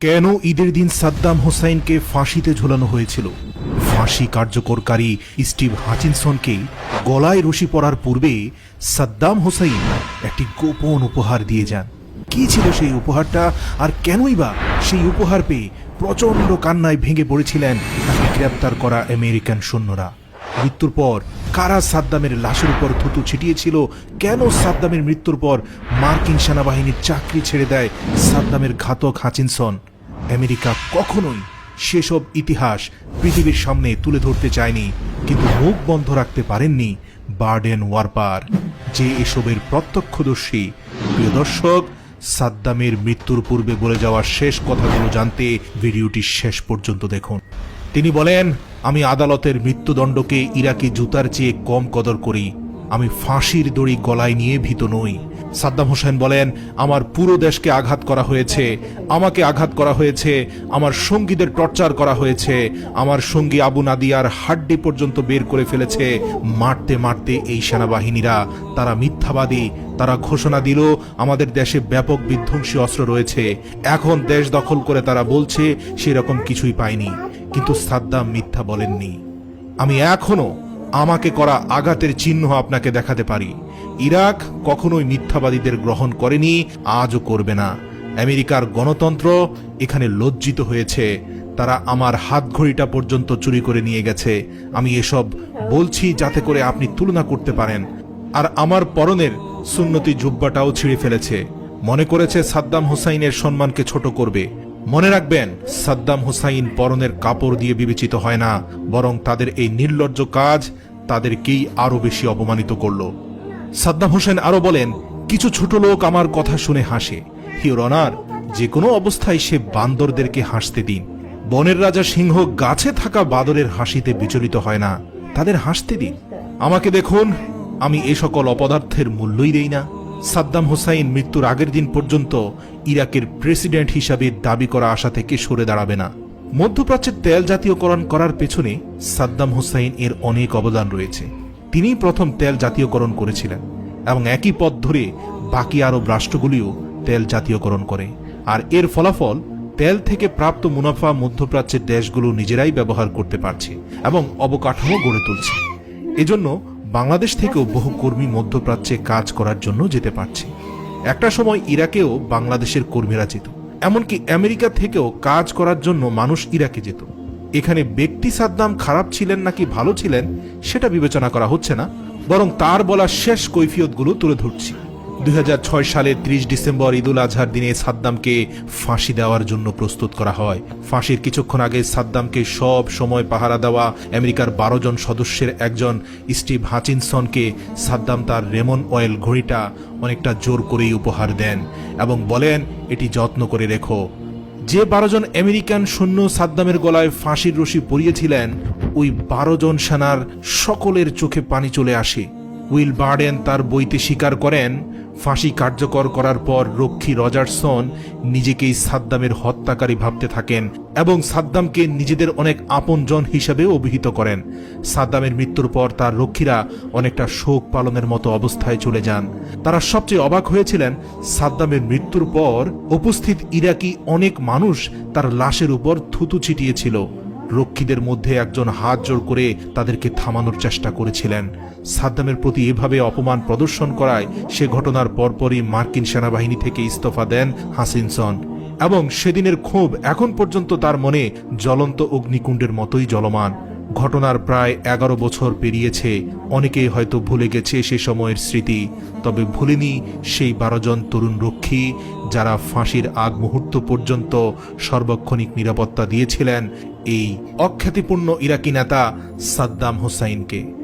কেন ঈদের দিন সাদ্দাম হোসাইনকে ফাঁসিতে ঝোলানো হয়েছিল? ফাঁসি কার্যকরকারী স্টিভ হাচিনসনকে গলায় রশি পড়ার পূর্বে সাদ্দাম হোসাইন একটি গোপন উপহার দিয়ে যান। কি ছিল সেই উপহারটা? আর কেনই বা সেই উপহার পেয়ে প্রচণ্ড কান্নায় ভেঙে পড়েছিলেন তাকে গ্রেপ্তার করা আমেরিকান সৈন্যরা। মৃত্যুর পর কারা সাদ্দামের লাশের উপর থুতু ছিটিয়েছিল? কেন সাদ্দামের মৃত্যুর পর মার্কিন সেনাবাহিনীর চাকরি ছেড়ে দেয় সাদ্দামের ঘাতক হাচিনসন? আমেরিকা কখনোই সেসব ইতিহাস পৃথিবীর সামনে তুলে ধরতে চায়নি, কিন্তু মুখ বন্ধ রাখতে পারেননি বার্ডেন ওয়ারপার, যে এসবের প্রত্যক্ষদর্শী। প্রিয় দর্শক, সাদ্দামের মৃত্যুর পূর্বে বলে যাওয়া শেষ কথাগুলো জানতে ভিডিওটি শেষ পর্যন্ত দেখুন। তিনি বলেন, আমি আদালতের মৃত্যুদণ্ডকে ইরাকি জুতার চেয়ে কম কদর করি। আমি ফাঁসির দড়ি গলায় নিয়ে ভীত নই। সাদ্দাম হোসেন বলেন, আমার পুরো দেশকে আঘাত করা হয়েছে, আমাকে আঘাত করা হয়েছে, আমার সঙ্গীদের টর্চার করা হয়েছে, আমার সঙ্গী আবু নাদিয়ার হাড্ডি পর্যন্ত বের করে ফেলেছে। মারতে মারতে এই সেনাবাহিনীরা, তারা মিথ্যাবাদী, তারা ঘোষণা দিল, আমাদের দেশে ব্যাপক বিধ্বংসী অস্ত্র রয়েছে। এখন দেশ দখল করে তারা বলছে, সেরকম কিছুই পায়নি। কিন্তু সাদ্দাম মিথ্যা বলেননি। আমি এখনও আমাকে করা আঘাতের চিহ্ন আপনাকে দেখাতে পারি। ইরাক কখনোই মিথ্যাবাদীদের গ্রহণ করেনি, আজও করবে না। আমেরিকার গণতন্ত্র এখানে লজ্জিত হয়েছে। তারা আমার হাত ঘড়িটা পর্যন্ত চুরি করে নিয়ে গেছে। আমি এসব বলছি যাতে করে আপনি তুলনা করতে পারেন। আর আমার পরনের সুন্নতি জুব্বাটাও ছিঁড়ে ফেলেছে। মনে করেছে সাদ্দাম হুসাইনের সম্মানকে ছোট করবে। মনে রাখবেন, সাদ্দাম হুসাইন পরনের কাপড় দিয়ে বিবেচিত হয় না, বরং তাদের এই নির্লজ্জ কাজ তাদেরকেই আরও বেশি অপমানিত করল। সাদ্দাম হোসেন আরও বলেন, কিছু ছোট লোক আমার কথা শুনে হাসে। হিওর অনার যে কোনো অবস্থায় সে বান্দরদেরকে হাসতে দিন। বনের রাজা সিংহ গাছে থাকা বাদরের হাসিতে বিচলিত হয় না। তাদের হাসতে দিন। আমাকে দেখুন, আমি এ সকল অপদার্থের মূল্যই দেই না। সাদ্দাম হোসাইন মৃত্যুর আগের দিন পর্যন্ত ইরাকের প্রেসিডেন্ট হিসাবে দাবি করা আশা থেকে সরে দাঁড়াবে না। মধ্যপ্রাচ্যের তেল জাতীয়করণ করার পেছনে সাদ্দাম হোসাইন এর অনেক অবদান রয়েছে। তিনিই প্রথম তেল জাতীয়করণ করেছিলেন এবং একই পথ ধরে বাকি আরব রাষ্ট্রগুলিও তেল জাতীয়করণ করে। আর এর ফলাফল তেল থেকে প্রাপ্ত মুনাফা মধ্যপ্রাচ্যের দেশগুলো নিজেরাই ব্যবহার করতে পারছে এবং অবকাঠামো গড়ে তুলছে। এজন্য বাংলাদেশ থেকেও বহু কর্মী মধ্যপ্রাচ্যে কাজ করার জন্য যেতে পারছে। একটা সময় ইরাকেও বাংলাদেশের কর্মীরা যেত। এমনকি আমেরিকা থেকেও কাজ করার জন্য মানুষ ইরাকে যেত। এখানে ব্যক্তি সাদ্দাম খারাপ ছিলেন নাকি ভালো ছিলেন, সেটা বিবেচনা করা হচ্ছে না, বরং তার বলা শেষ কৈফিয়তগুলো তুলে ধরছি। দুই সালের ত্রিশ ডিসেম্বর ঈদুল আজহার দিনে সাদ্দামকে ফাঁসি দেওয়ার জন্য প্রস্তুত করা হয়। ফাঁসির কিছুক্ষণ আগে সাদ্দামকে সব সময় পাহারা দেওয়া আমেরিকার বারো জন সদস্যের একজন স্টিভ হাচিনসনকে সাদ্দাম তার রেমন অয়েল ঘড়িটা অনেকটা জোর করেই উপহার দেন এবং বলেন, এটি যত্ন করে রেখো। যে বারো জন আমেরিকান সৈন্য সাদ্দামের গলায় ফাঁসির রশি পরিয়েছিলেন, ওই বারো জন সেনার সকলের চোখে পানি চলে আসে। উইল বার্ডেন তার বইতে স্বীকার করেন ফাঁসি কার্যকর করার পর রক্ষী রজারসন নিজেকেই সাদ্দামের হত্যাকারী ভাবতে থাকেন এবং সাদ্দামকে নিজেদের অনেক আপনজন হিসাবে অভিহিত করেন। সাদ্দামের মৃত্যুর পর তার রক্ষীরা অনেকটা শোক পালনের মতো অবস্থায় চলে যান। তারা সবচেয়ে অবাক হয়েছিলেন, সাদ্দামের মৃত্যুর পর উপস্থিত ইরাকি অনেক মানুষ তার লাশের উপর থুতু ছিটিয়েছিল। রক্ষীদের মধ্যে একজন হাত জোর করে তাদেরকে থামানোর চেষ্টা করেছিলেন। সাদ্দামের প্রতি এভাবে অপমান প্রদর্শন করায় সে ঘটনার পরপরই মার্কিন সেনাবাহিনী থেকে ইস্তফা দেন হাসিনসন। এবং সেদিনের ক্ষোভ এখন পর্যন্ত তার মনে জ্বলন্ত অগ্নিকুণ্ডের মতোই জ্বলমান। ঘটনার প্রায় এগারো বছর পেরিয়েছে। অনেকেই হয়তো ভুলে গেছে সে সময়ের স্মৃতি। তবে ভুলেনি সেই বারোজন তরুণ রক্ষী যারা ফাঁসির আগ মুহূর্ত পর্যন্ত সর্বক্ষণিক নিরাপত্তা দিয়েছিলেন এই অখ্যাতিপূর্ণ ইরাকি নেতা সাদ্দাম হোসাইনকে।